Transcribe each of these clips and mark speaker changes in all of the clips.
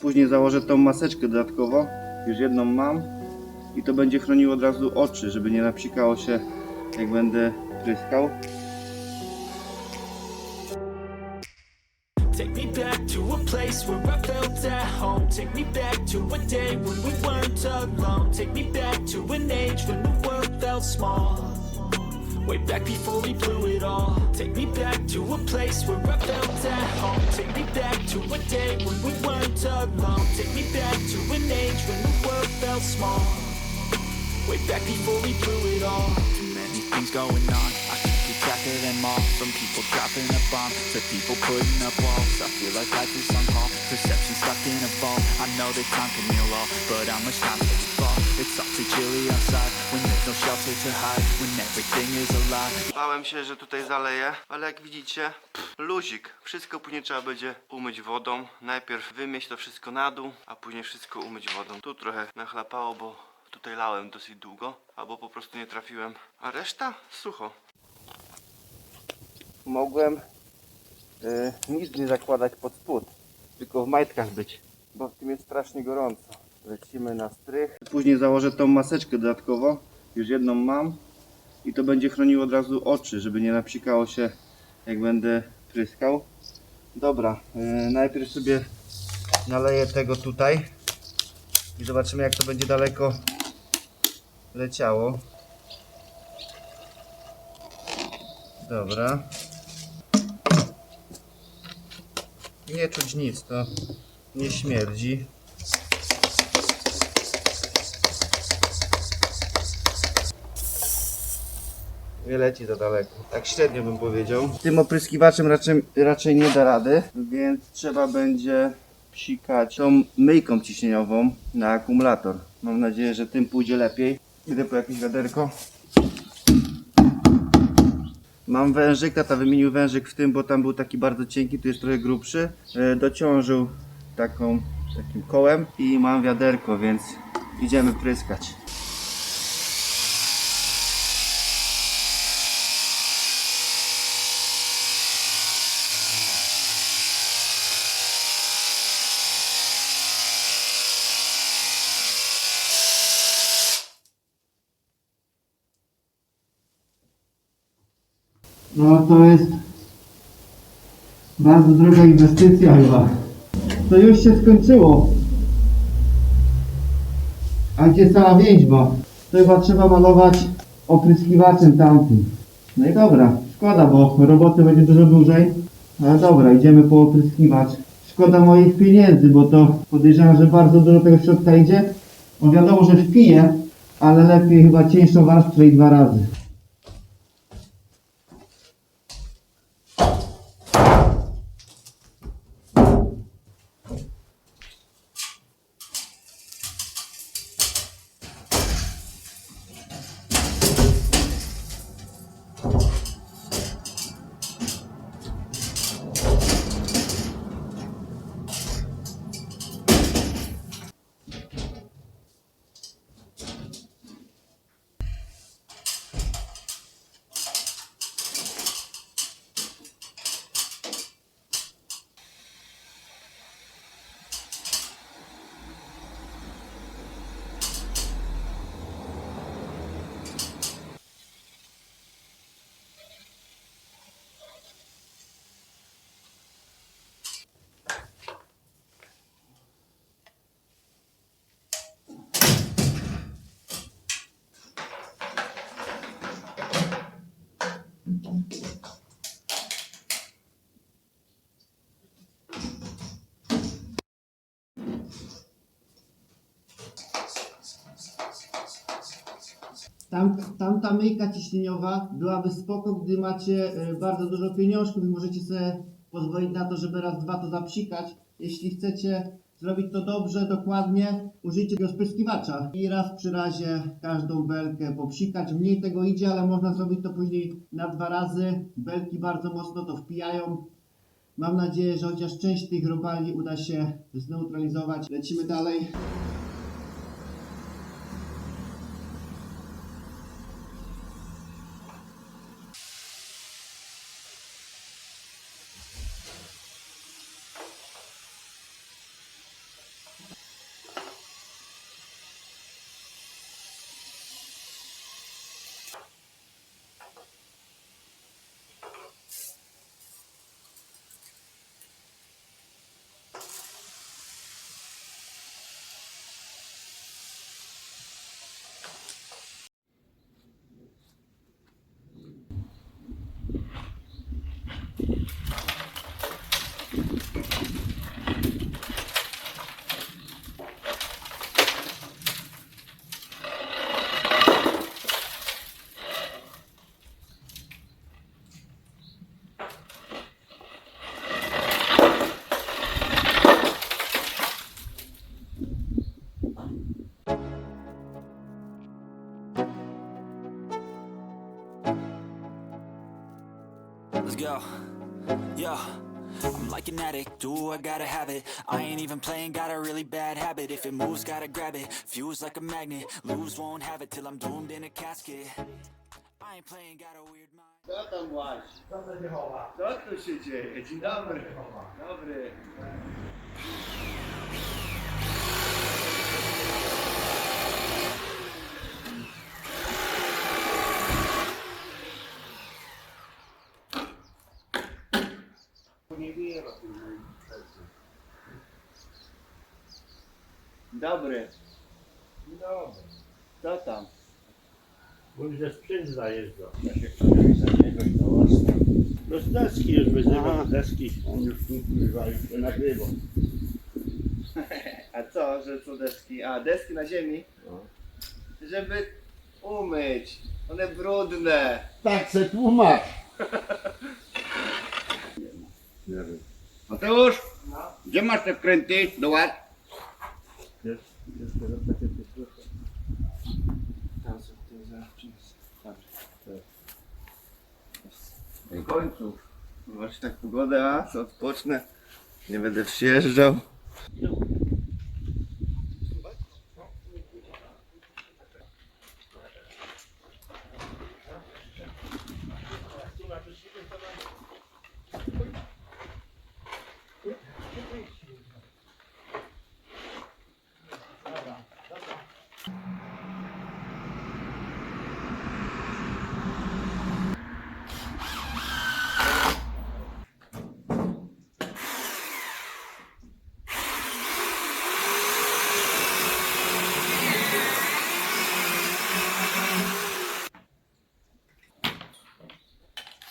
Speaker 1: Później założę tą maseczkę dodatkowo. Już jedną mam. I to będzie chroniło od razu oczy, żeby nie napsikało się jak będę pryskał.
Speaker 2: Take me back to a place where I felt at home. Take me back to a day when we weren't alone. Take me back to an age when the world felt small. Way back before we blew it all. Take me back to a place where I felt at home. Take me back to a day when we weren't alone. Take me back to an age when the world felt small. Way back before we blew it all. Too many things going on. I can't keep track of them all. From people dropping a bomb to people putting up walls. I feel like life is on hold. Perception stuck in a vault. I know that time can heal all, but how much time too chilly outside when there's no shelter to hide. When everything is a lie.
Speaker 1: Bałem się, że tutaj zaleję, ale jak widzicie, pff, luzik. Wszystko później trzeba będzie umyć wodą. Najpierw wymieść to wszystko na dół, a później wszystko umyć wodą. Tu trochę nachlapało, bo tutaj lałem dosyć długo, albo po prostu nie trafiłem. A reszta sucho. Mogłem y, nic nie zakładać pod spód, tylko w majtkach być, bo w tym jest strasznie gorąco. Lecimy na strych. Później założę tą maseczkę dodatkowo. Już jedną mam i to będzie chroniło od razu oczy, żeby nie napsikało się jak będę pryskał. Dobra, yy, najpierw sobie naleję tego tutaj i zobaczymy jak to będzie daleko leciało. Dobra. Nie czuć nic, to nie śmierdzi. Nie leci za daleko. Tak średnio bym powiedział. Tym opryskiwaczem raczej, raczej nie da rady, więc trzeba będzie psikać tą myjką ciśnieniową na akumulator. Mam nadzieję, że tym pójdzie lepiej. Idę po jakieś wiaderko. Mam wężyk, tata wymienił wężyk w tym, bo tam był taki bardzo cienki, tu jest trochę grubszy. E, Dociążył taką, takim kołem i mam wiaderko, więc idziemy pryskać.
Speaker 3: No to jest bardzo droga inwestycja chyba. To już się skończyło. A gdzie cała więźba? To chyba trzeba malować opryskiwaczem tamtym. No i dobra, szkoda, bo roboty będzie dużo dłużej. Ale dobra, idziemy po opryskiwacz. Szkoda moich pieniędzy, bo to podejrzewam, że bardzo dużo tego środka idzie. No wiadomo, że wpije, ale lepiej chyba cieńszą warstwę i dwa razy. Tam, tamta myjka ciśnieniowa byłaby spoko, gdy macie e, bardzo dużo pieniążków i możecie sobie pozwolić na to, żeby raz, dwa to zapsikać. Jeśli chcecie zrobić to dobrze, dokładnie, użyjcie rozpryskiwacza i raz przy razie każdą belkę popsikać. Mniej tego idzie, ale można zrobić to później na dwa razy. Belki bardzo mocno to wpijają. Mam nadzieję, że chociaż część tych robali uda się zneutralizować. Lecimy dalej.
Speaker 2: Gotta have it I ain't even playing, got a really bad habit If it moves, gotta grab it, fuse like a magnet Lose, won't have it till I'm doomed in a casket I ain't playing, got a weird mind
Speaker 1: Co tam właśnie? Co tu się dzieje? Dzień dobry. Dobry. Dobry.
Speaker 4: Dobry.
Speaker 1: Co tam?
Speaker 4: Mówi, że sprzęt zajeżdża.
Speaker 1: Ja się chciałem za niego i to ostro.
Speaker 4: No z deski już wyzywa, z deski. On już tu kurwa już się.
Speaker 1: A co, że co deski? A, deski na ziemi?
Speaker 4: No.
Speaker 1: Żeby umyć. One brudne.
Speaker 4: Tak se tłumacz. Nie wiem.
Speaker 5: Mateusz, gdzie masz te wkręty do ład?
Speaker 1: Przyniosę. Dobrze.
Speaker 5: W końcu.
Speaker 1: Zobaczcie tak pogodę, a co odpocznę. Nie będę przyjeżdżał.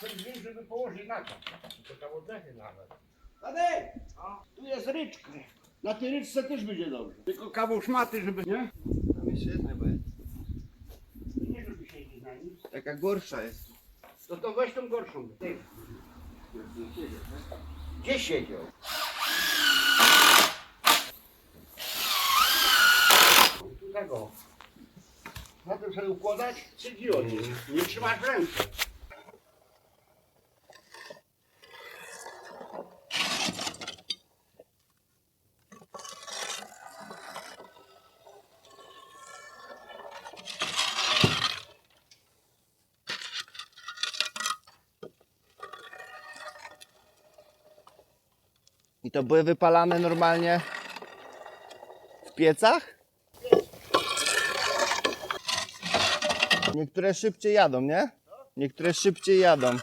Speaker 4: Coś żeby położyć na to. To tam oddechy nawet. Tadek! Tu jest ryczka. Na tej ryczce też będzie dobrze.
Speaker 5: Tylko kawał szmaty, żeby...
Speaker 4: Nie?
Speaker 1: Tam jest bo jest
Speaker 4: Nie żeby się nie na nic.
Speaker 1: taka gorsza jest.
Speaker 4: No to weź tą gorszą. Ty. Gdzie siedział? Tu tego. Na tym sobie układać? Od niej. Nie trzymasz ręce.
Speaker 1: To były wypalane normalnie w piecach? Niektóre szybciej jadą, nie? Niektóre szybciej jadą.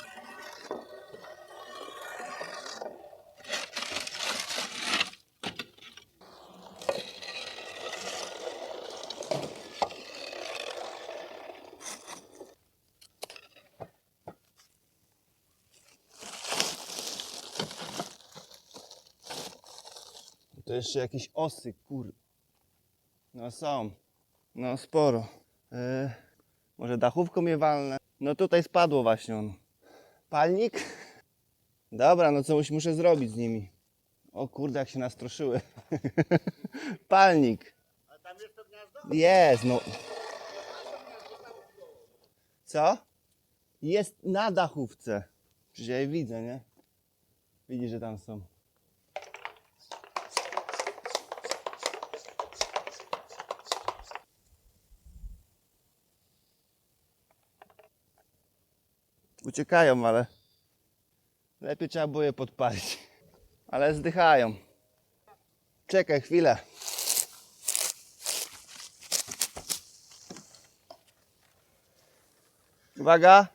Speaker 1: To jeszcze jakieś osy, kur... No są. No sporo. E, może dachówką je walne? No tutaj spadło właśnie on. Palnik? Dobra, no co muszę zrobić z nimi? O kurde, jak się nastroszyły. Palnik.
Speaker 4: A tam jest to gniazdo?
Speaker 1: Jest, no. Co? Jest na dachówce. Przecież ja je widzę, nie? Widzisz, że tam są. Uciekają, ale lepiej trzeba było je podpalić. Ale zdychają. Czekaj chwilę. Uwaga.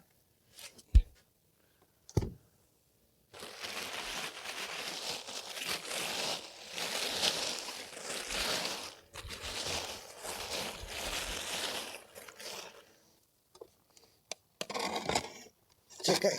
Speaker 1: Czekaj.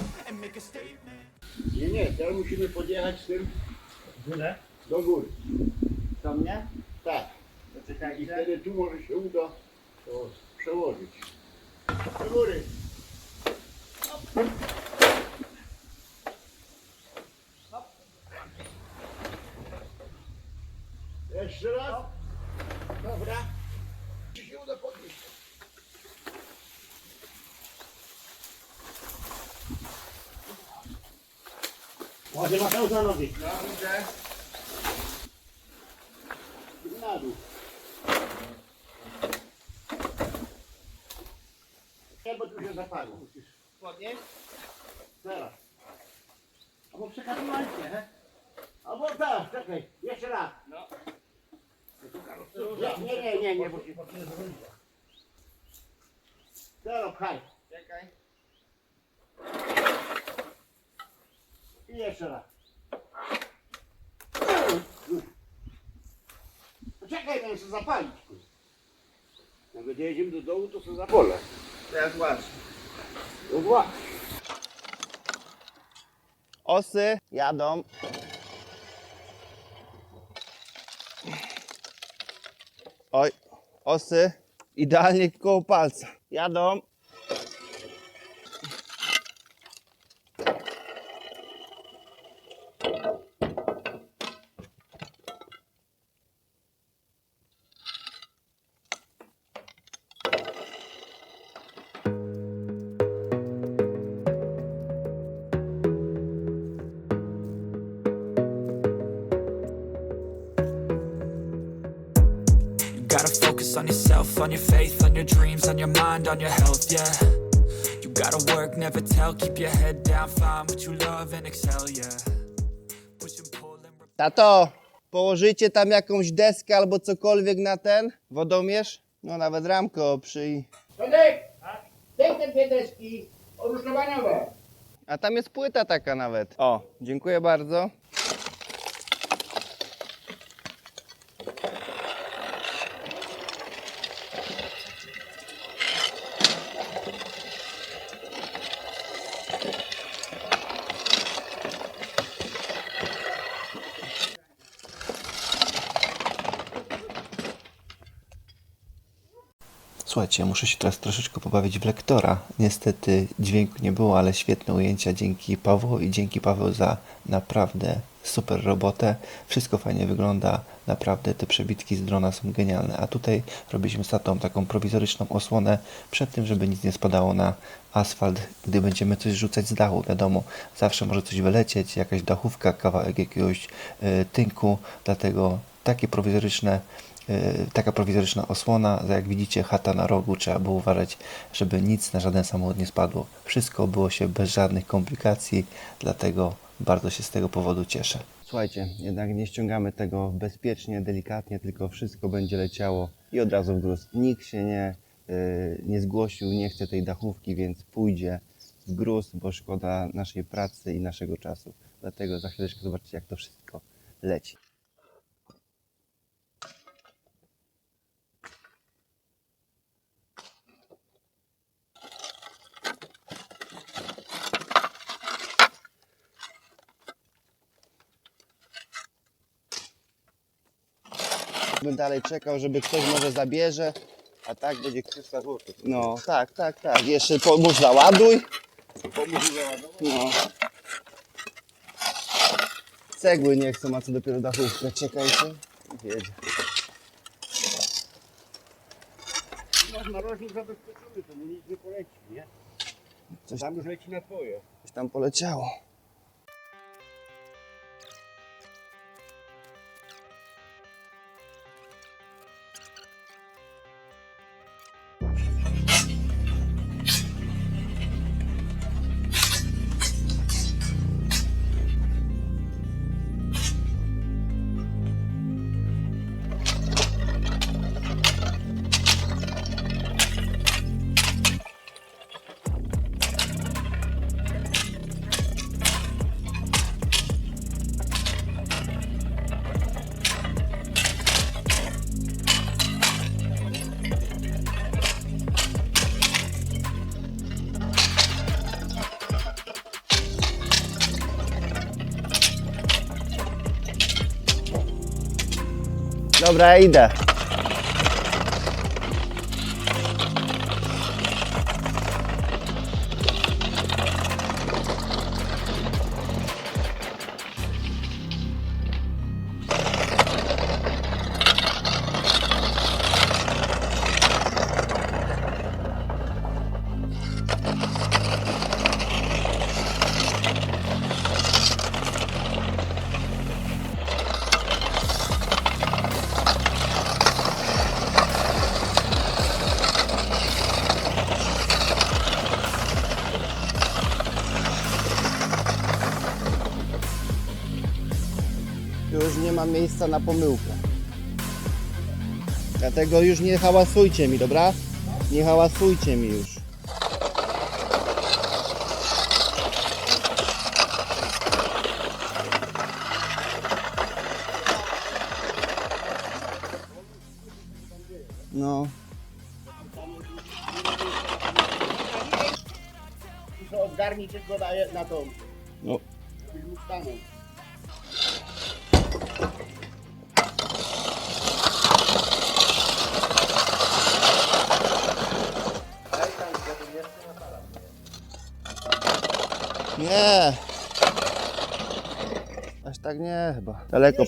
Speaker 4: Nie, nie, teraz musimy podjechać z tym do góry.
Speaker 3: Do mnie?
Speaker 4: Tak. I wtedy tu może się uda to przełożyć. Do góry. Jeszcze raz. Dobra. Czy się uda podnieść? Może Mateusz na nogi.
Speaker 1: No.
Speaker 4: Na dół. Nie, bo tu się zapadło. Musisz
Speaker 3: Podnieść?
Speaker 4: Albo przekazywajcie, he? Albo tak, czekaj, jeszcze raz.
Speaker 1: No.
Speaker 4: Nie, nie, nie, nie, nie, bo się... Teraz pchaj. I jeszcze raz. Poczekaj, no muszę zapalić. Jak do dołu, to sobie zapolę.
Speaker 1: Teraz łącz.
Speaker 4: No właśnie.
Speaker 3: Osy jadą. Oj, osy idealnie koło palca. Jadą.
Speaker 2: Focus on yourself, on your faith, on your dreams, on your mind, on your health, yeah. You gotta work, never tell, keep your head down, find what you love and excel, yeah. Push and pull and
Speaker 3: Tato, położycie tam jakąś deskę albo cokolwiek na ten wodomierz? No nawet ramko przy...
Speaker 4: Tadek! Daj te dwie deski rusztowaniowe.
Speaker 3: A tam jest płyta taka nawet. O, dziękuję bardzo.
Speaker 6: Słuchajcie, muszę się teraz troszeczkę pobawić w lektora. Niestety dźwięku nie było, ale świetne ujęcia dzięki Pawłowi i dzięki Paweł za naprawdę super robotę. Wszystko fajnie wygląda, naprawdę te przebitki z drona są genialne. A tutaj robiliśmy z tatą taką prowizoryczną osłonę przed tym, żeby nic nie spadało na asfalt, gdy będziemy coś rzucać z dachu. Wiadomo, zawsze może coś wylecieć, jakaś dachówka, kawałek jakiegoś y, tynku, dlatego takie prowizoryczne taka prowizoryczna osłona, jak widzicie chata na rogu, trzeba było uważać, żeby nic na żaden samochód nie spadło. Wszystko było się bez żadnych komplikacji, dlatego bardzo się z tego powodu cieszę.
Speaker 3: Słuchajcie, jednak nie ściągamy tego bezpiecznie, delikatnie, tylko wszystko będzie leciało i od razu w gruz. Nikt się nie, y, nie zgłosił, nie chce tej dachówki, więc pójdzie w gruz, bo szkoda naszej pracy i naszego czasu. Dlatego za chwileczkę zobaczycie, jak to wszystko leci.
Speaker 1: Bym dalej czekał, żeby ktoś może zabierze, a tak będzie
Speaker 5: 300 zł.
Speaker 1: No, tak, tak, tak. Jeszcze pomóż załaduj. No. Cegły nie chcą, a co dopiero dachówkę. Czekajcie. Jedzie.
Speaker 4: Masz narożnik zabezpieczony, to mu nic nie poleci, nie?
Speaker 1: Coś,
Speaker 4: Tam już leci na twoje.
Speaker 1: coś tam poleciało. Idę. Już nie ma miejsca na pomyłkę. Dlatego już nie hałasujcie mi, dobra? Nie hałasujcie mi już. No,
Speaker 4: Muszę odgarnić tylko na, na tą.
Speaker 1: no. Tak nie chyba. Daleko.